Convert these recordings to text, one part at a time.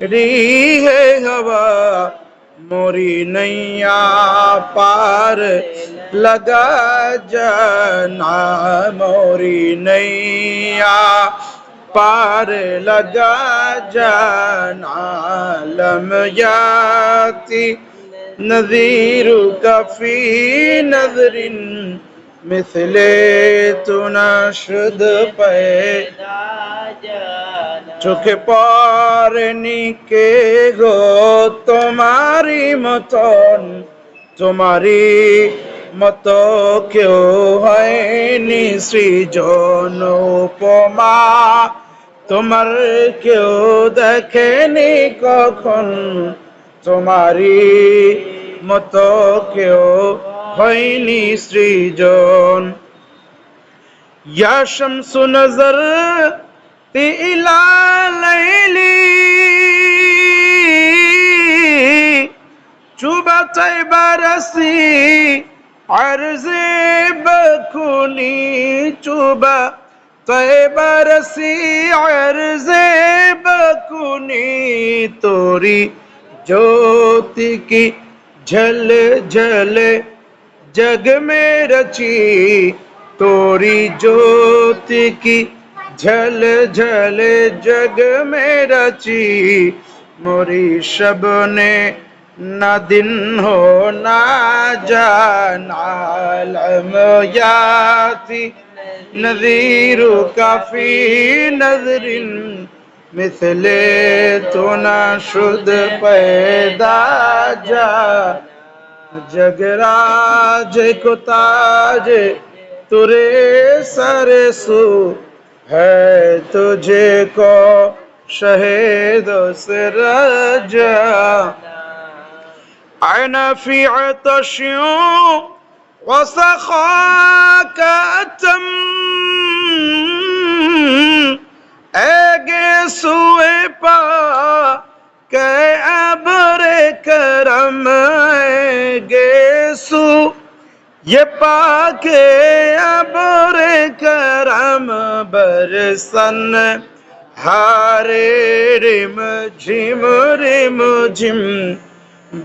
री है हवा मोरी नैया पार लगा जाना मोरी नैया पार लगा जाना लम याती नजीर कफी नजरिन मिसले तुना शुद्ध पे চোখে পড়েনি কে গো তোমারই মতন? তোমারই মতো কেউ হয়নি সৃজন উপমা। তোমার কেউ দেখেনি কখন? তোমারই মতো কেউ হয়নি সৃজন। ইয়া শামসু নজর إلى ليلي چوبتي برسي عرض بكلي چوبتي برسي عرض بكلي توري جوتی کی جھل جھل جگ میں رچی توری جوتی کی झल झल जग में रची मोरी शब ने न दिन हो ना जानालम याती नजीर काफी नजरिन मिसले तो ना शुद्ध पैदा जा जगराज को ताज तुरे सर सु ہے تجھے کو شہید سرجا عنا في عطش وسخاك أتم أجي سويبا كي أبر كرم أجي سويبا یہ پاک ابر کرم برسن ہارے رم جم رم جم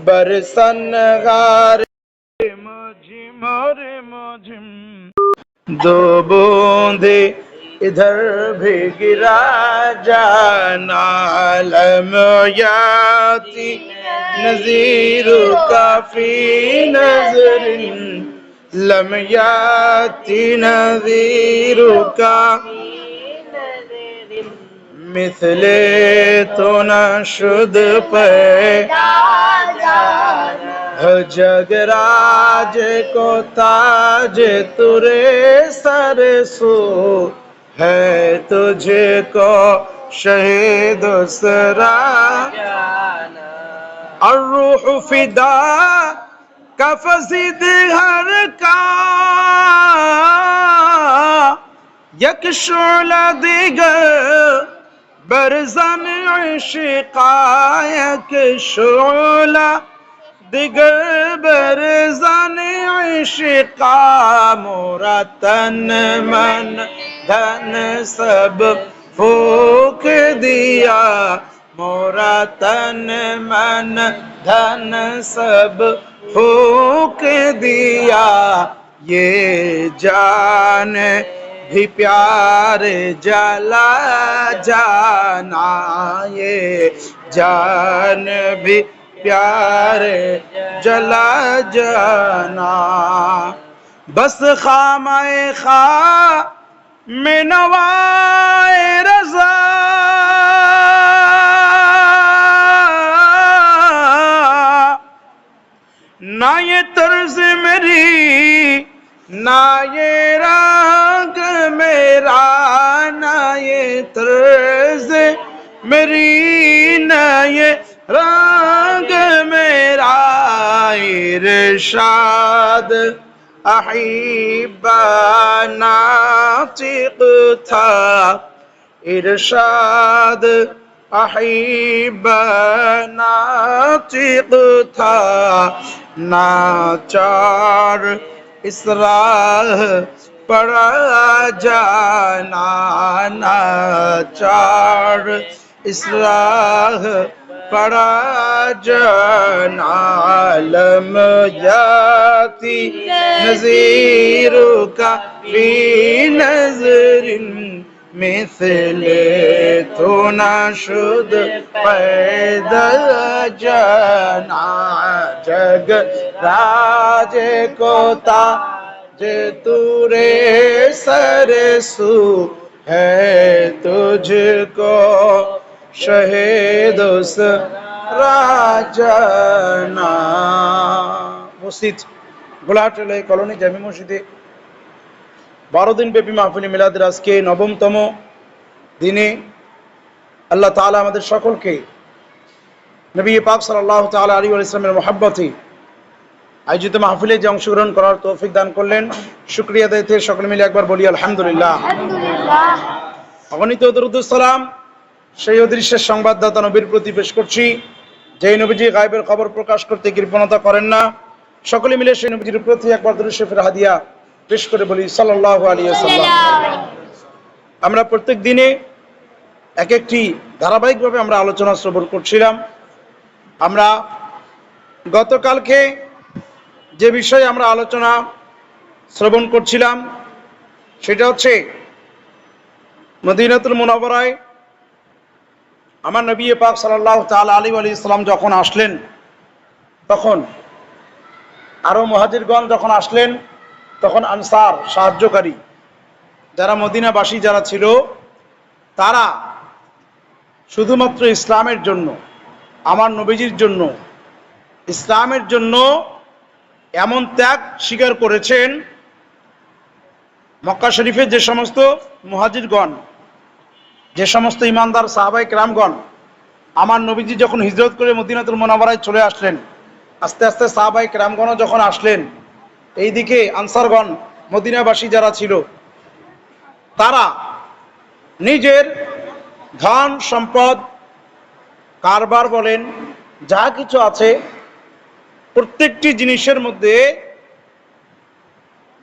برسن غار رم جم رم جم دو بوندے ادھر بھی گرا جانا عالم یاتی نظیر کافی نظر لم يأتي کا مثل تو نشد پہ. جگراج کو تاج ترے سر سو. ہے تجھے کو شہید سرا. الروح فدا کفسید ہر کا یک شعلہ دیگر برزن عشقا یک شعلہ دیگر برزن عشقا مورا تن من دھن سب پھوک دیا مورا تن من دھن سب پھوک دیا، یہ جان بھی پیار جلا جانا، یہ جان بھی پیار جلا جانا۔ بس خام خواہ میں نوائے رضا ये तर्ज मेरी ना ये रंग मेरा ना ये तर्ज मेरी ना ये रंग मेरा इरशाद अहीबा नातिक था इरशाद अहीबा नातिक था নাচার ইসরাল পড়া জানা নাচার ইসরাহ পড়া জানালম জাতি নজির কা বি নজরিন का भी नजरिन मिसले तो नाशुद पैदा जना जग राज को जे तुरे सरसू है तुझको शहीद उस রাজানা মসজিদ গোলাহাটের কলোনি জামি মসজিদে বারো দিন ব্যাপী মাহফিল মিলাদের আজকে নবমতম দিনে আল্লাহ তাআলা আমাদের সকলকে নবী পাক সাল্লাহ তাআলা আলী ইসলামের মহাব্বতে আয়োজিত মাহফিলে যে অংশগ্রহণ করার তৌফিক দান করলেন। শুক্রিয়া দায়িত্বে সকলে মিলে একবার বলি আলহামদুলিল্লাহ। অগণিত দরুদুসালাম সেই অদৃশ্যের সংবাদদাতা নবীর প্রতি পেশ করছি। যে নবীজি গায়েবের খবর প্রকাশ করতে কৃপণতা করেন না সকলে মিলে সেই নবীজির প্রতি একবার দরুশেফের হাদিয়া পেশ করে বলি সাল্লাহ আলী আমরা প্রত্যেক দিনে এক একটি ধারাবাহিকভাবে আমরা আলোচনা শ্রবণ করছিলাম। আমরা গতকালকে যে বিষয়ে আমরা আলোচনা শ্রবণ করছিলাম সেটা হচ্ছে মদিনাতুল মুনাবরায় আমার নবী পাক সাল্লাহ তাল আলী আলী ইসলাম যখন আসলেন তখন আরও মহাজিরগণ যখন আসলেন তখন আনসার সাহায্যকারী, যারা মদিনাবাসী যারা ছিল, তারা শুধুমাত্র ইসলামের জন্য, আমার নবীজির জন্য, ইসলামের জন্য এমন ত্যাগ স্বীকার করেছেন মক্কা শরীফের যে সমস্ত মুহাজিরগণ, যে সমস্ত ইমানদার সাহাবাই রামগণ আমার নবীজি যখন হিজরত করে মদিনাতুল মোনাবারায় চলে আসলেন, আস্তে আস্তে সাহাবাই রামগণও যখন আসলেন এইদিকে আনসারগণ মদিনাবাসী যারা ছিল, তারা নিজের ধন, সম্পদ, কারবার বলেন, যা কিছু আছে, প্রত্যেকটি জিনিসের মধ্যে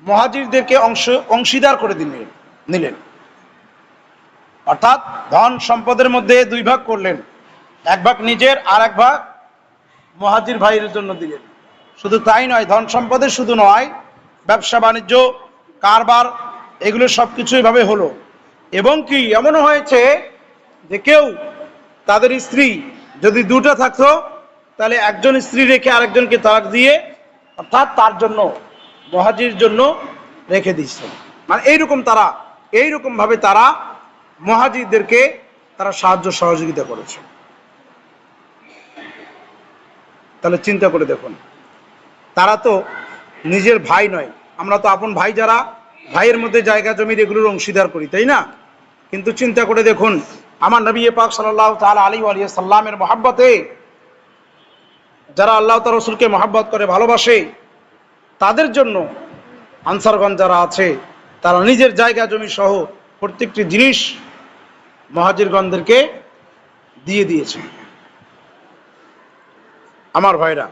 মহাজিরদেরকে অংশ, অংশীদার করে দিলেন, নিলেন। অর্থাৎ ধন, সম্পদের মধ্যে দুই ভাগ করলেন। এক ভাগ নিজের আর এক ভাগ মহাজির ভাইয়ের জন্য দিলেন। শুধু তাই নয়, ধন সম্পদের শুধু নয়, ব্যবসা, বাণিজ্য, কারবার, এগুলো সব কিছু এভাবে হলো। এবং কি, এমনও হয়েছে যে কেউ তাদের স্ত্রী যদি দুটো থাকতো, তাহলে একজন স্ত্রী রেখে আরেকজনকে তালাক দিয়ে, অর্থাৎ তার জন্য, মহাজির জন্য রেখে দিচ্ছে মানে এইরকম তারা এইরকম ভাবে তারা মহাজিরদেরকে তারা সাহায্য, সহযোগিতা করেছে। তাহলে চিন্তা করে দেখুন তো নিজের ভাই নয়। আমরা তো আপন ভাই যারা, ভাইয়ের মধ্যে জায়গা জমির এগুলোর অংশীদার করি, তাই না? কিন্তু চিন্তা করে দেখুন, আমার নবী পাক সাল্লাহ তাআলা আলী আলিয়া সাল্লামের মহাব্বতে যারা আল্লাহ তার রসুলকে মহাব্বত করে, ভালোবাসে, তাদের জন্য আনসারগঞ্জ যারা আছে, তারা নিজের জায়গা জমি সহ প্রত্যেকটি জিনিস মহাজিরগণদেরকে দিয়ে দিয়েছে। আমার ভাইরা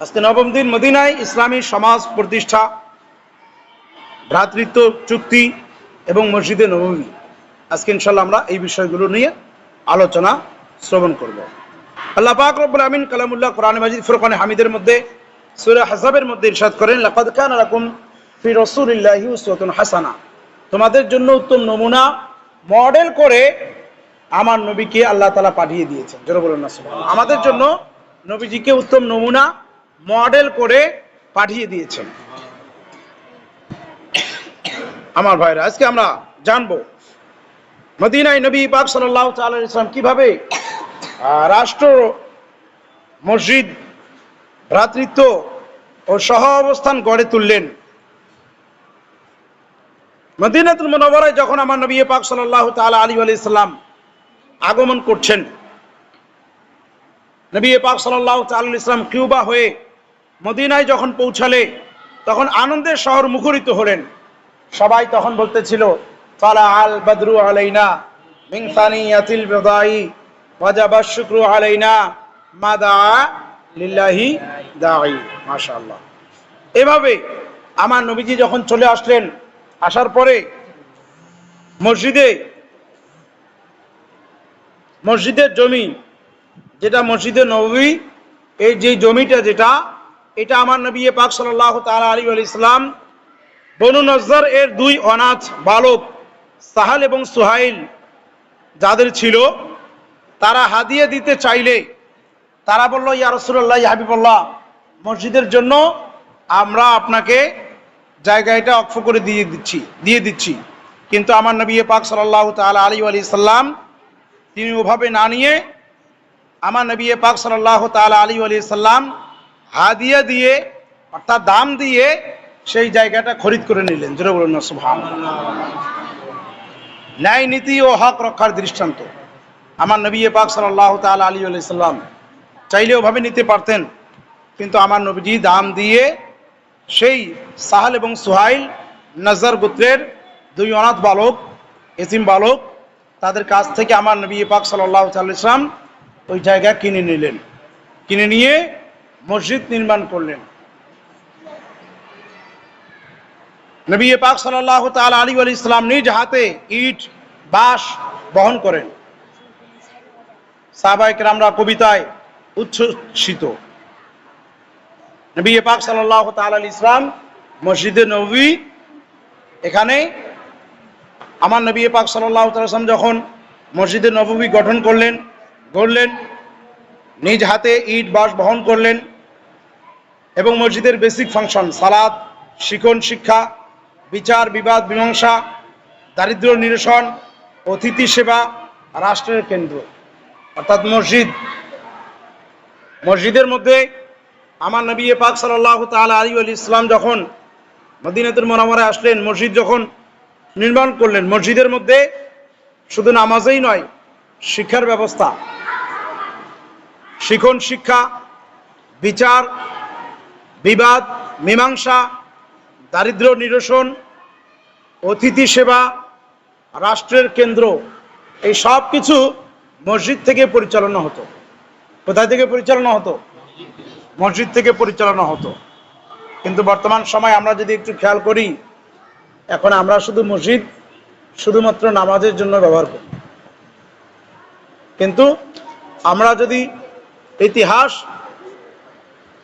আজকে নবম দিন মদিনায় ইসলামী সমাজ প্রতিষ্ঠা, ভ্রাতৃত্ব চুক্তি এবং মসজিদে নবমী। আজকে ইনশাল্লাহ আমরা এই বিষয়গুলো নিয়ে আলোচনা, শ্রবণ করব। আল্লাহ পাক রব্বুল আমিন কালামুল্লাহ কোরআন মাজিদ ফুরকান হামিদের মধ্যে, সূরা হাসাবের মধ্যে ইরশাদ করেন, লাকাদ কানা লাকুম ফি রাসূলিল্লাহি উসওয়াতুন হাসানা। তোমাদের জন্য উত্তম নমুনা মডেল করে আমার নবীকে আল্লাহ তাআলা পাঠিয়ে দিয়েছেন। জোরে বলুন না। আমাদের জন্য নবীজিকে উত্তম নমুনা মডেল করে পাঠিয়ে দিয়েছেন। আমার ভাইরা, আজকে আমরা জানব, মদিনায় নবী পাক আলাইহি সাল্লাম কীভাবে রাষ্ট্র, মসজিদ, ভ্রাতৃত্ব ও সহ অবস্থান গড়ে তুললেন। মদিনাতুল মুনাওয়ারায় যখন আমার নবী পাক সাল্লাল্লাহু তাআলা আলী আলাইহিস সালাম আগমন করছেন, নবী পাক সাল্লাল্লাহু তাআলা আলাইহিস সালাম কিউবা হয়ে মদিনায় যখন পৌঁছালে, তখন আনন্দের শহর মুখরিত হলেন। সবাই তখন বলতেছিল, ফালা আল বদরু আলাইনা, মিন সানিয়াতিল বিদাই, ওয়াজাবা শুকরু আলাইনা, মাদা লিল্লাহি দাঈ। মাশাআল্লাহ। এভাবে আমার নবীজি যখন চলে আসলেন, আসার পরে মসজিদে, মসজিদের জমি, যেটা মসজিদে নবী, এই যে জমিটা যেটা এটা আমার নবী পাক সাল্লাহ তালা আলী আলি ইসলাম, বনু নজর এর দুই অনাথ বালক, সাহাল এবং সুহাইল যাদের ছিল, তারা হাদিয়ে দিতে চাইলে তারা বলল, ইয়া রসুল্লাহ হাবিবুল্লাহ, মসজিদের জন্য আমরা আপনাকে জায়গা এটা অক্ষ করে দিয়ে দিচ্ছি দিয়ে দিচ্ছি। কিন্তু আমার নবী পাক সাল্লাহ তালা আলী আলি সাল্লাম তিনি ওভাবে না নিয়ে আমার নবী পাক সাল্লাহ তালা আলী আলি সাল্লাম হাদিয়া দিয়ে অর্থাৎ দাম দিয়ে সেই জায়গাটা খরিদ করে নিলেন। জোরে বলুন না সুবহান ন্যায় নীতি ও হক রক্ষার দৃষ্টান্ত। আমার নবী পাক সাল্লাহ তালা আলী আলি সাল্লাম চাইলে ওভাবে নিতে পারতেন, কিন্তু আমার নবীজি দাম দিয়ে সেই সাহাল এবং সোহাইল নজর গোত্রের দুই অনাথ বালক এসিম বালক, তাদের কাছ থেকে আমার নবী পাক সাল্লাহ ইসলাম ওই জায়গা কিনে নিলেন। কিনে নিয়ে মসজিদ নির্মাণ করলেন। নবী পাক সাল্লাহ তাল আলী আলী ইসলাম নিজ হাতে ইট, বাঁশ বহন করেন। সাহবাইক রামরা কবিতায় উচ্ছ্বসিত। নবী পাক সাল্লাহ তাল আলী ইসলাম মসজিদে নবী এখানে আমার নবী পাক সাল্লাহ তালাম যখন মসজিদে নবী গঠন করলেন, গড়লেন, নিজ হাতে ইট বাস বহন করলেন এবং মসজিদের বেসিক ফাংশন সালাদ, শিখন শিক্ষা, বিচার, বিবাদ, মীমাংসা, দারিদ্র নিরসন, অতিথি সেবা, রাষ্ট্রের কেন্দ্র। অর্থাৎ মসজিদ। মসজিদের মধ্যে আমার নবী পাক সাল্লাহ তালা আলী আলী ইসলাম যখন মদিনাতুর মনামরে আসলেন, মসজিদ যখন নির্মাণ করলেন, মসজিদের মধ্যে শুধু নামাজেই নয়, শিক্ষার ব্যবস্থা। শিখন শিক্ষা, বিচার বিবাদ, মীমাংসা দারিদ্র নিরসন, অতিথি সেবা, রাষ্ট্রের কেন্দ্র, এই সব কিছু মসজিদ থেকে পরিচালনা হতো। কোথায় থেকে পরিচালনা হতো? মসজিদ থেকে পরিচালনা হতো। কিন্তু বর্তমান সময় আমরা যদি একটু খেয়াল করি, এখন আমরা শুধু মসজিদ, শুধুমাত্র নামাজের জন্য ব্যবহার করি। কিন্তু আমরা যদি ইতিহাস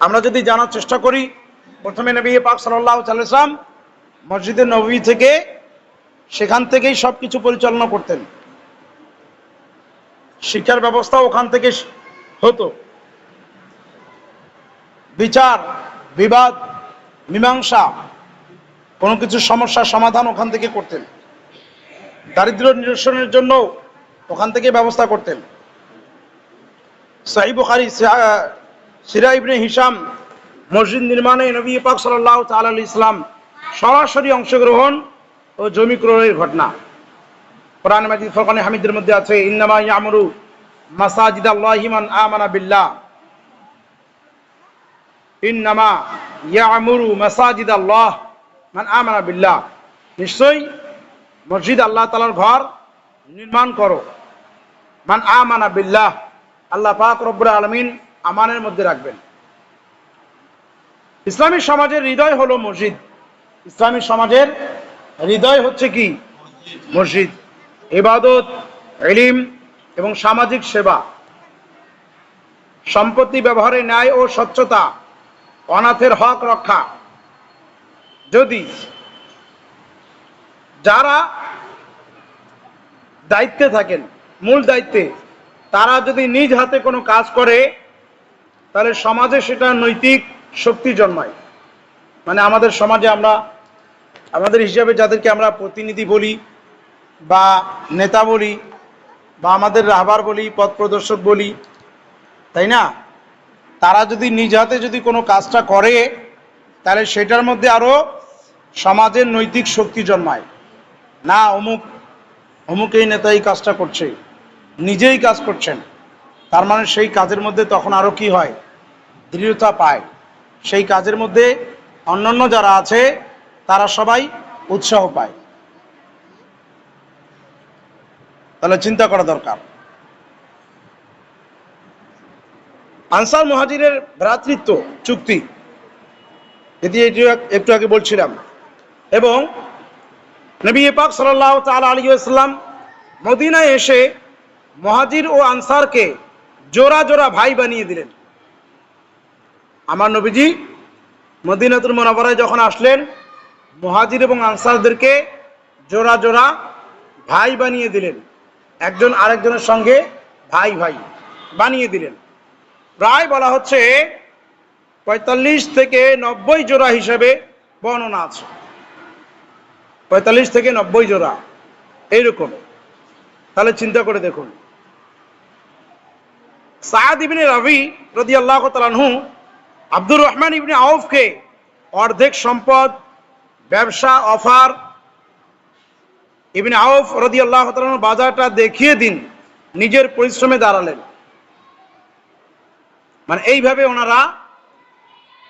আমরা যদি জানার চেষ্টা করি, প্রথমে নবী পাক সাল্লাহ সাল্লাম মসজিদের নবী থেকে সেখান থেকেই সব কিছু পরিচালনা করতেন। শিক্ষার ব্যবস্থা ওখান থেকে হতো। বিচার, বিবাদ, মীমাংসা, কোনো কিছু সমস্যার সমাধান ওখান থেকে করতেন। দারিদ্র নিরসনের জন্য ওখান থেকে ব্যবস্থা করতেন। সাহিব বুখারি সিরা ইবনে হিসাম মসজিদ নির্মাণে নবী পাক সাল্লাহ তাল ইসলাম সরাসরি অংশগ্রহণ ও জমি ক্রয়ের ঘটনা। কোরআন মাজিদ ফরকানে হামিদের মধ্যে আছে, ইন্নামা ইয়ামরু মাসাজিদ আল্লাহিমান আমানা বিল্লাহ। ইন্নামা ইয়ামুরু মাসাজিদ আল্লাহ মান আমানা বিল্লাহ। নিশ্চয়ই মসজিদ আল্লাহ তালার ঘর নির্মাণ করো। মান আমানা বিল্লাহ। আল্লাহ পাক রব্বুর আলমিন আমানের মধ্যে রাখবেন। ইসলামী সমাজের হৃদয় হলো মসজিদ। ইসলামী সমাজের হৃদয় হচ্ছে কি? মসজিদ। ইবাদত এলিম এবং সামাজিক সেবা। সম্পত্তি ব্যবহারে ন্যায় ও স্বচ্ছতা, অনাথের হক রক্ষা। যদি যারা দায়িত্বে থাকেন, মূল দায়িত্বে, তারা যদি নিজ হাতে কোনো কাজ করে তাহলে সমাজে সেটা নৈতিক শক্তি জন্মায়। মানে আমাদের সমাজে আমরা, আমাদের হিসাবে যাদেরকে আমরা প্রতিনিধি বলি বা নেতা বলি বা আমাদের রাহবার বলি, পথ প্রদর্শক বলি, তাই না? তারা যদি নিজ হাতে যদি কোনো কাজটা করে, তাহলে সেটার মধ্যে আরও সমাজের নৈতিক শক্তি জন্মায়। না, অমুক অমুক এই নেতা এই কাজটা করছে, নিজেই কাজ করছেন। তার মানে সেই কাজের মধ্যে তখন আরও কি হয়? দৃঢ়তা পায়। সেই কাজের মধ্যে অন্যান্য যারা আছে, তারা সবাই উৎসাহ পায়। তাহলে চিন্তা করা দরকার। আনসার মহাজিরের ভ্রাতৃত্ব চুক্তি যেটি এটি একটু আগে বলছিলাম। এবং নবী পাক সাল্লাহ তাল আলী আসলাম মদিনায় এসে মহাজির ও আনসারকে জোড়া জোড়া ভাই বানিয়ে দিলেন। আমার নবীজি মদিনাতুল মোনাবরায় যখন আসলেন, মহাজির এবং আনসারদেরকে জোড়া জোড়া ভাই বানিয়ে দিলেন। একজন আরেকজনের সঙ্গে ভাই ভাই বানিয়ে দিলেন। প্রায় বলা হচ্ছে পঁয়তাল্লিশ থেকে নব্বই জোড়া হিসেবে বর্ণনা আছে। পঁয়তাল্লিশ থেকে নব্বই জোড়া, এইরকম। তাহলে চিন্তা করে দেখুন সায়াদ ইবনে রবি রদি আল্লাহ তালানহু আব্দুর রহমান ইবনে আউফকে অর্ধেক সম্পদ, ব্যবসা, অফার ইবনে আউফ রদি আল্লাহ তালানহু বাজারটা দেখিয়ে দিন, নিজের পরিশ্রমে দাঁড়ালেন। মানে এইভাবে ওনারা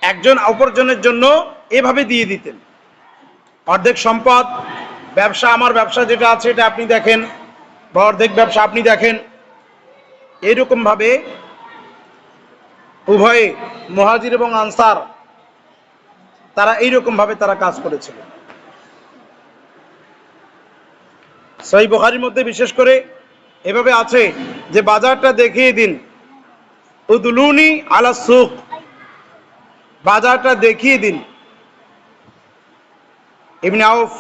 একজন অপরজনের জন্য এভাবে দিয়ে দিতেন। অর্ধেক সম্পদ, ব্যবসা, আমার ব্যবসা যেটা আছে এটা আপনি দেখেন, বা অর্ধেক ব্যবসা আপনি দেখেন এইরকমভাবে উভয়ে মহাজির এবং আনসার, তারা এইরকমভাবে তারা কাজ করেছিল। সহি বুখারির মধ্যে বিশেষ করে এভাবে আছে যে, বাজারটা দেখিয়ে দিন। উদলুনি আলা সুখ। বাজারটা দেখিয়ে দিন। ইবনে আউফ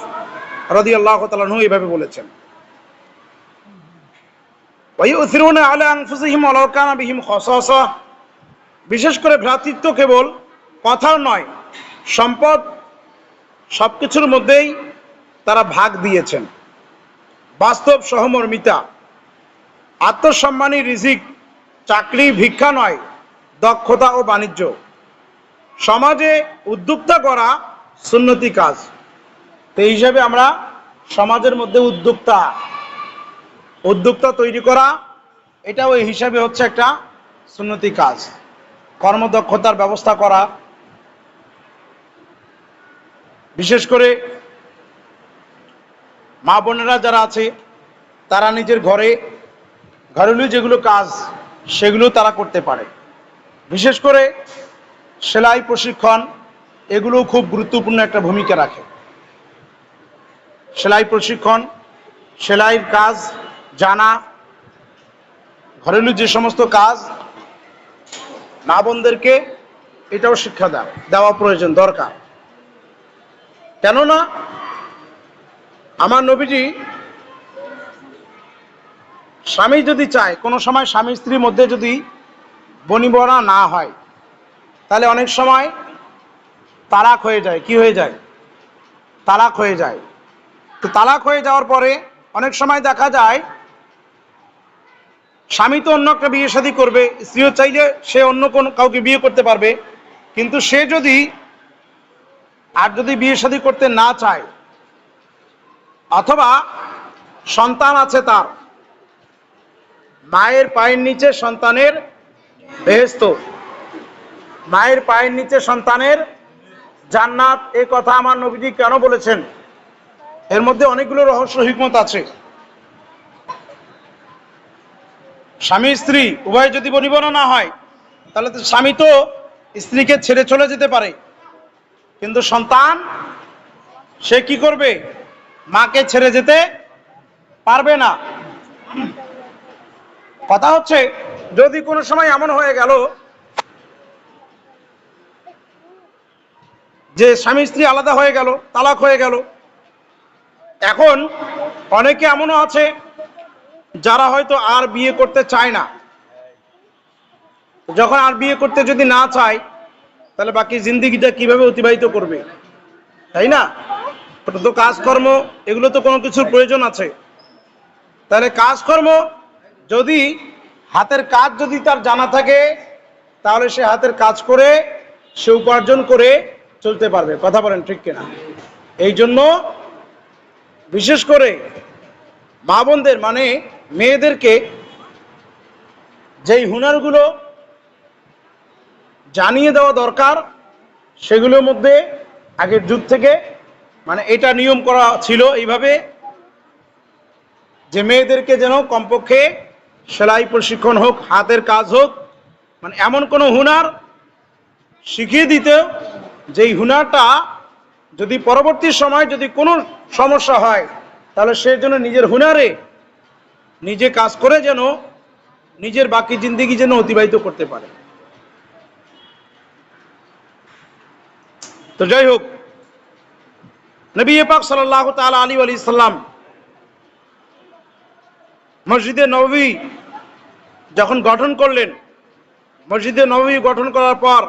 রদি আল্লাহ তালু এইভাবে বলেছেন। বিশেষ করে ভ্রাতৃত্ব কেবল কথাও নয়, সম্পদ সব কিছুর মধ্যেই তারা ভাগ দিয়েছেন। বাস্তব সহমর্মিতা, আত্মসম্মানী রিজিক, চাকরি, ভিক্ষা নয়, দক্ষতা ও বাণিজ্য। সমাজে উদ্যোক্তা করা সুন্নতি কাজ। তো হিসাবে আমরা সমাজের মধ্যে উদ্যোক্তা উদ্যোক্তা তৈরি করা, এটাও এই হিসাবে হচ্ছে একটা সুন্নতি কাজ। কর্মদক্ষতার ব্যবস্থা করা। বিশেষ করে মা বোনেরা যারা আছে, তারা নিজের ঘরে, ঘরেলু যেগুলো কাজ, সেগুলো তারা করতে পারে। বিশেষ করে সেলাই, প্রশিক্ষণ এগুলো খুব গুরুত্বপূর্ণ একটা ভূমিকা রাখে। সেলাই, প্রশিক্ষণ, সেলাইয়ের কাজ জানা, ঘরেলু যে সমস্ত কাজ মা বোনদেরকে এটাও শিক্ষা দেওয়া দেওয়া প্রয়োজন, দরকার। কেননা আমার নবীজি স্বামী যদি চায়, কোনো সময় স্বামী স্ত্রীর মধ্যে যদি বনিবনা না হয়, তাহলে অনেক সময় তালাক হয়ে যায়। কি হয়ে যায়? তালাক হয়ে যায়। তো তালাক হয়ে যাওয়ার পরে অনেক সময় দেখা যায় স্বামী তো অন্য একটা বিয়ে শাদী করবে, স্ত্রীও চাইলে সে অন্য কোন কাউকে বিয়ে করতে পারবে। কিন্তু সে যদি আর যদি বিয়ে শাদী করতে না চায়, অথবা সন্তান আছে তার, মায়ের পায়ের নিচে সন্তানের বেহেস্ত মায়ের পায়ের নিচে সন্তানের জান্নাত, এ কথা আমার নবীজি কেন বলেছেন? এর মধ্যে অনেকগুলো রহস্য, হিকমত আছে। স্বামী, স্ত্রী, উভয় যদি বনিবনা না হয়, তাহলে তো স্বামী তো স্ত্রীকে ছেড়ে চলে যেতে পারে। কিন্তু সন্তান, সে কি করবে? মাকে ছেড়ে যেতে পারবে না। কথা হচ্ছে, যদি কোনো সময় এমন হয়ে গেল যে স্বামী, স্ত্রী আলাদা হয়ে গেল, তালাক হয়ে গেল, এখন অনেকে এমনও আছে যারা হয়তো আর বিয়ে করতে চায় না, যখন আর বিয়ে করতে যদি না চায়, তাহলে বাকি জিন্দিগিটা কীভাবে অতিবাহিত করবে? তাই না? তো কাজকর্ম, এগুলো তো কোনো কিছুর প্রয়োজন আছে। তাহলে কাজকর্ম যদি, হাতের কাজ যদি তার জানা থাকে, তাহলে সে হাতের কাজ করে, সে উপার্জন করে চলতে পারবে। কথা বলেন ঠিক কিনা? এই জন্য বিশেষ করে মা বোনদের মানে মেয়েদেরকে যেই হুনারগুলো জানিয়ে দেওয়া দরকার, সেগুলোর মধ্যে আগের যুগ থেকে মানে এটা নিয়ম করা ছিল এইভাবে যে মেয়েদেরকে যেন কমপক্ষে সেলাই প্রশিক্ষণ হোক, হাতের কাজ হোক মানে এমন কোনো হুনার শিখিয়ে দিতে, যেই হুনারটা যদি পরবর্তী সময় যদি কোনো সমস্যা হয় তাহলে সে যেন নিজের হুনারে নিজে কাজ করে যেন নিজের বাকি জিন্দিগি যেন অতিবাহিত করতে পারে। তো যাই হোক, নবী পাক সাল্লাহ তাল আলী আলী সাল্লাম মসজিদে নবী যখন গঠন করলেন, মসজিদে নবী গঠন করার পর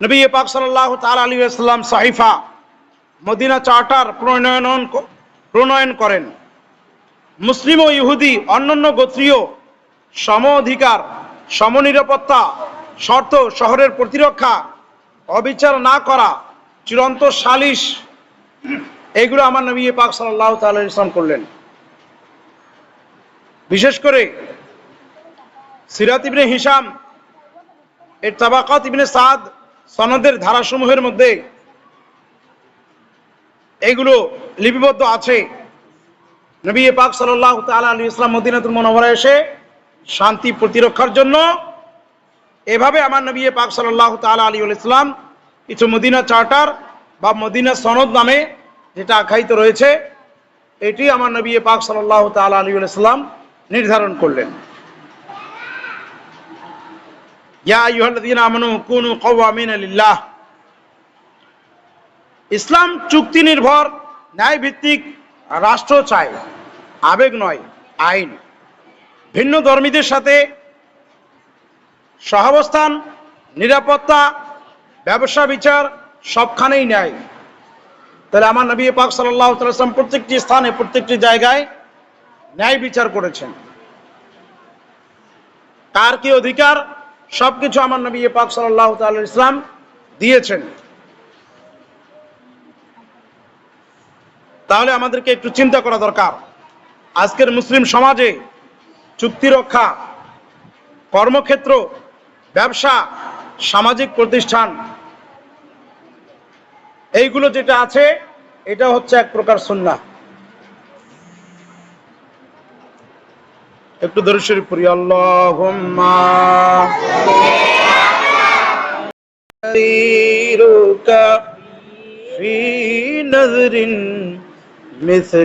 নবী পাক সাল্লাহ তাল আলী আসসালাম সাহিফা, মদিনা চার্টার প্রণয়ন প্রণয়ন করেন। মুসলিম ও ইহুদি, অন্যান্য গোত্রীয় সম অধিকার সমনিরাপত্তা, শর্ত শহরের প্রতিরক্ষা, অবিচার না করা চিরন্ত সালিশ, এগুলো আমার নবী পাক সাল্লাহ তাল ইসলাম করলেন। বিশেষ করে সিরাত ইবনে হিসাম এর তাবাকাত ইবনে সাদ সনদের ধারাসমূহের মধ্যে এগুলো লিপিবদ্ধ আছে। নবী পাক সাল্লাহ তালা আলী ইসলাম মদিনাতুল মনোহরা এসে শান্তি প্রতিরক্ষার জন্য এভাবে আমার নবী পাক সাল্লাহ তালা আলী ইসলাম কিছু মদিনা চার্টার বা মদিনা সনদ নামে যেটা আখ্যায়িত রয়েছে, এটি আমার নবী পাক সাল্লাহ তালা আলী ইসলাম নির্ধারণ করলেন ইয়া আইয়ুহাল্লাযীনা আমানু কুনু কওয়ামিনা লিল্লাহ ইসলাম চুক্তি নির্ভর ন্যায় ভিত্তিক রাষ্ট্র চায় আবেগ নয়, আইন। ভিন্ন ধর্মীদের সাথে সহাবস্থান, নিরাপত্তা, ব্যবসা বিচার সবখানেই ন্যায়। তাহলে আমার নবী পাক সাল্লাম প্রত্যেকটি স্থানে, প্রত্যেকটি জায়গায় ন্যায় বিচার করেছেন। কার কি অধিকার? সবকিছু আমার নবী পাক সাল্লাহ ইসলাম দিয়েছেন। তাহলে আমাদেরকে একটু চিন্তা করা দরকার। আজকের মুসলিম সমাজে চুক্তি রক্ষা, কর্মক্ষেত্র, ব্যবসা, সামাজিক প্রতিষ্ঠান, এইগুলো যেটা আছে, এটা হচ্ছে এক প্রকার সুন্না একটু ধরে শরীফ পড়ি আল্লাহুম্মা خيرك في نذر مثل